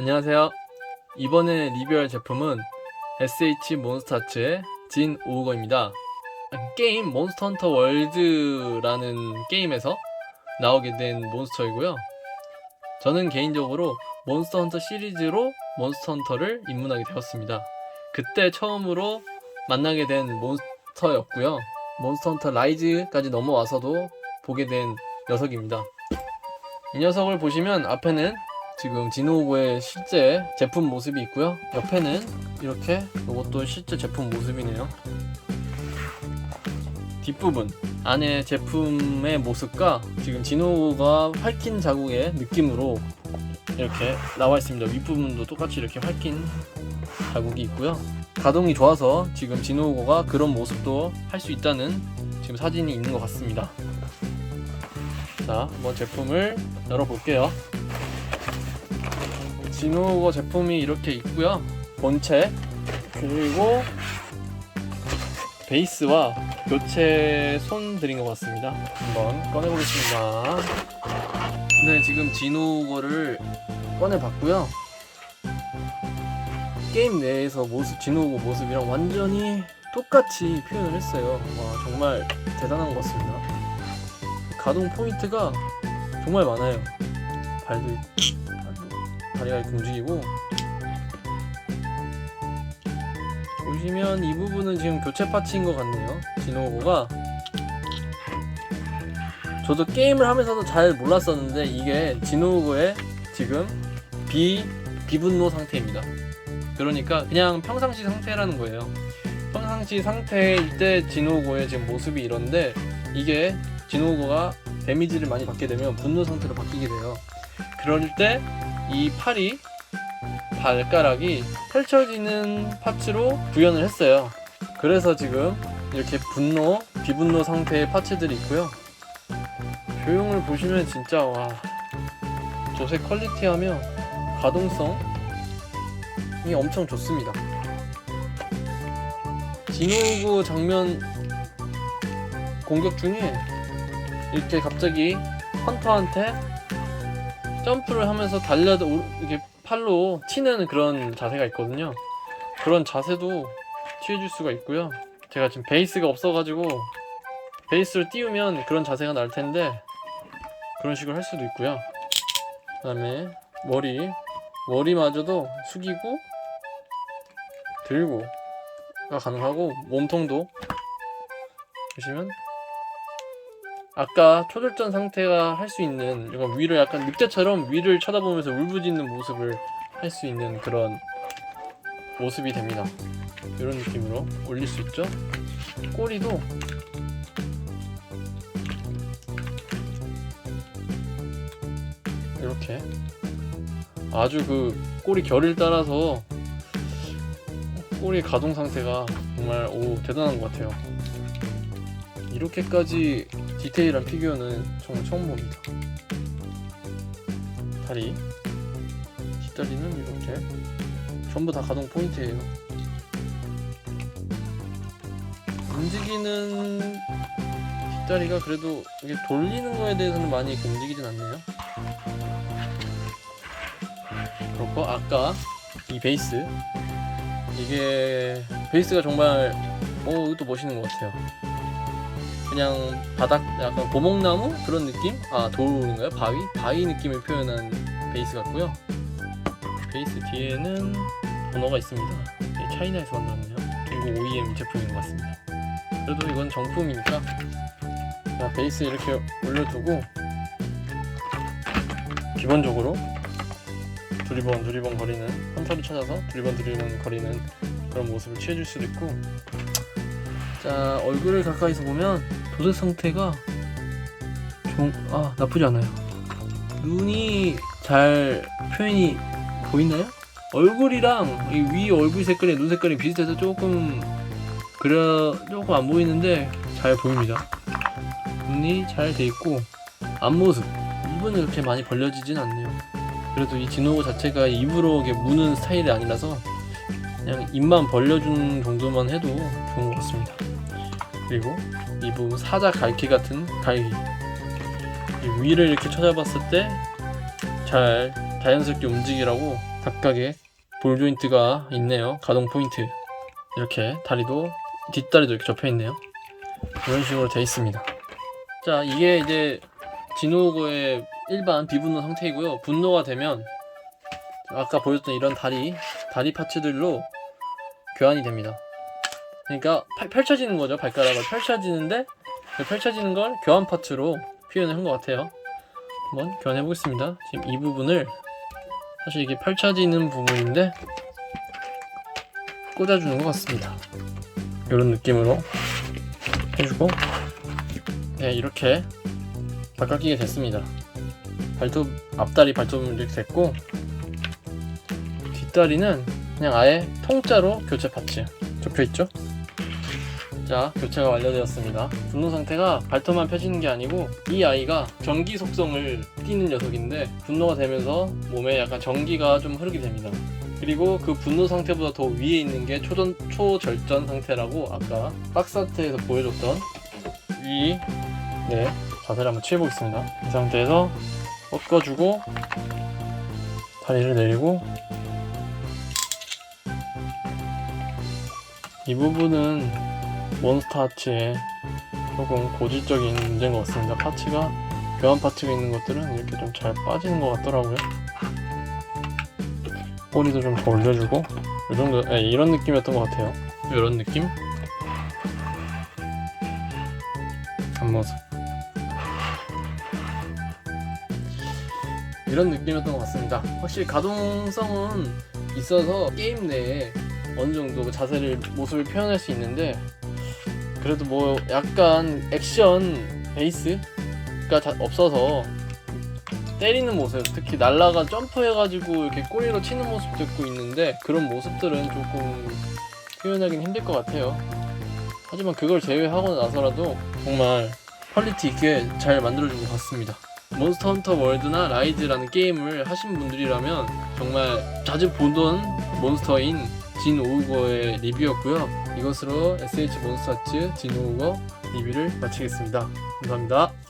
안녕하세요. 이번에 리뷰할 제품은 SH 몬스타츠의 진 오우거입니다. 게임 몬스터 헌터 월드라는 게임에서 나오게 된 몬스터이고요. 저는 개인적으로 몬스터 헌터 시리즈로 몬스터 헌터를 입문하게 되었습니다. 그때 처음으로 만나게 된 몬스터였고요. 몬스터 헌터 라이즈까지 넘어와서도 보게 된 녀석입니다. 이 녀석을 보시면 앞에는 지금 지노고의 실제 제품 모습이 있고요. 옆에는 이렇게 이것도 실제 제품 모습이네요. 뒷부분 안에 제품의 모습과 지금 지노고가 활킨 자국의 느낌으로 이렇게 나와 있습니다. 윗부분도 똑같이 이렇게 활킨 자국이 있고요. 가동이 좋아서 지금 지노고가 그런 모습도 할 수 있다는 지금 사진이 있는 것 같습니다. 자, 한번 제품을 열어볼게요. 지노거 제품이 이렇게 있고요. 본체 그리고 베이스와 교체 손 들인 것 같습니다. 한번 꺼내보겠습니다. 네, 지금 지노거를 꺼내봤고요. 게임 내에서 모습, 지노거 모습이랑 완전히 똑같이 표현을 했어요. 와, 정말 대단한 것 같습니다. 가동 포인트가 정말 많아요. 발도 있- 다리가 이렇게 움직이고. 보시면 이 부분은 지금 교체 파츠인 것 같네요 지노고가. 저도 게임을 하면서도 잘 몰랐었는데 이게 지노고의 지금 비 비분노 상태입니다. 그러니까 그냥 평상시 상태라는 거예요. 평상시 상태일 때 지노고의 지금 모습이 이런데 이게 지노고가 데미지를 많이 받게 되면 분노 상태로 바뀌게 돼요. 그럴 때 이 팔이 발가락이 펼쳐지는 파츠로 구현을 했어요. 그래서 지금 이렇게 분노, 비분노 상태의 파츠들이 있고요. 조형을 보시면 진짜 와 조세 퀄리티하며 가동성이 엄청 좋습니다. 진호구 장면 공격 중에 이렇게 갑자기 헌터한테 점프를 하면서 달려도 오- 이렇게 팔로 치는 그런 자세가 있거든요. 그런 자세도 취해줄 수가 있고요. 제가 지금 베이스가 없어가지고 베이스를 띄우면 그런 자세가 날 텐데 그런 식으로 할 수도 있고요. 그다음에 머리 머리마저도 숙이고 들고가 가능하고 몸통도 보시면 아까 초절전 상태가 할 수 있는 이거 위를 약간 늑대처럼 위를 쳐다보면서 울부짖는 모습을 할 수 있는 그런 모습이 됩니다. 이런 느낌으로 올릴 수 있죠. 꼬리도 이렇게 아주 그 꼬리 결을 따라서 꼬리 가동 상태가 정말 오 대단한 것 같아요. 이렇게까지 디테일한 피규어는 정말 처음 봅니다. 다리, 뒷다리는 이렇게 전부 다 가동 포인트예요. 움직이는 뒷다리가 그래도 이게 돌리는 거에 대해서는 많이 움직이진 않네요. 그렇고 아까 이 베이스 이게 베이스가 정말 어 이것도 멋있는 것 같아요. 그냥 바닥 약간 고목나무 그런 느낌? 아 돌인가요? 바위? 바위 느낌을 표현한 베이스 같고요. 베이스 뒤에는 번호가 있습니다. 이게 차이나에서 만들었네요. 중국 OEM 제품인 것 같습니다. 그래도 이건 정품이니까 자, 베이스 이렇게 올려두고 기본적으로 두리번 두리번 거리는 헌터를 찾아서 두리번 두리번 거리는 그런 모습을 취해줄 수도 있고 자 얼굴을 가까이서 보면 도색 상태가 좀, 아 나쁘지 않아요. 눈이 잘 표현이 보이나요? 얼굴이랑 이위 얼굴 색깔이 눈 색깔이 비슷해서 조금 그려 조금 안 보이는데 잘 보입니다. 눈이 잘 돼 있고 앞모습 입은 그렇게 많이 벌려지진 않네요. 그래도 이 진호고 자체가 입으로 이렇게 무는 스타일이 아니라서 그냥 입만 벌려주는 정도만 해도 좋은 것 같습니다 그리고 이 부분 사자 갈기 같은 갈기 이 위를 이렇게 쳐다봤을 때 잘 자연스럽게 움직이라고 각각의 볼 조인트가 있네요. 가동 포인트 이렇게 다리도 뒷다리도 이렇게 접혀 있네요. 이런 식으로 돼 있습니다. 자 이게 이제 진호고의 일반 비분노 상태이고요. 분노가 되면 아까 보여줬던 이런 다리 다리 파츠들로 교환이 됩니다. 그러니까 펼- 펼쳐지는 거죠 발가락을 펼쳐지는데 그 펼쳐지는 걸 교환 파츠로 표현을 한 것 같아요. 한번 교환해 보겠습니다. 지금 이 부분을 사실 이게 펼쳐지는 부분인데 꽂아주는 것 같습니다. 이런 느낌으로 해주고 네 이렇게 바꿔끼게 됐습니다. 발톱 앞다리 발톱은 이렇게 됐고 뒷다리는 그냥 아예 통짜로 교체 파츠 접혀 있죠. 자 교체가 완료되었습니다. 분노 상태가 발톱만 펴지는 게 아니고 이 아이가 전기 속성을 띠는 녀석인데 분노가 되면서 몸에 약간 전기가 좀 흐르게 됩니다. 그리고 그 분노 상태보다 더 위에 있는 게 초전, 초절전 상태라고 아까 박스 상태에서 보여줬던 이 네, 자세를 한번 취해보겠습니다. 이 상태에서 꺾어주고 다리를 내리고 이 부분은 몬스터 하츠의 조금 고질적인 문제인 것 같습니다. 파츠가 교환 파츠가 있는 것들은 이렇게 좀 잘 빠지는 것 같더라고요. 꼬리도 좀 더 올려주고 이 정도 네, 이런 느낌이었던 것 같아요. 이런 느낌 앞모습 이런 느낌이었던 것 같습니다. 확실히 가동성은 있어서 게임 내에 어느 정도 자세를 모습을 표현할 수 있는데 그래도 뭐 약간 액션 베이스가 자- 없어서 때리는 모습 특히 날라가 점프해가지고 이렇게 꼬리로 치는 모습도 있고 있는데 그런 모습들은 조금 표현하기는 힘들 것 같아요. 하지만 그걸 제외하고 나서라도 정말 퀄리티 있게 잘 만들어준 것 같습니다. 몬스터 헌터 월드나 라이즈라는 게임을 하신 분들이라면 정말 자주 보던 몬스터인 진 오우거의 리뷰였고요. 이것으로 SH 몬스터츠 진 오우거 리뷰를 마치겠습니다. 감사합니다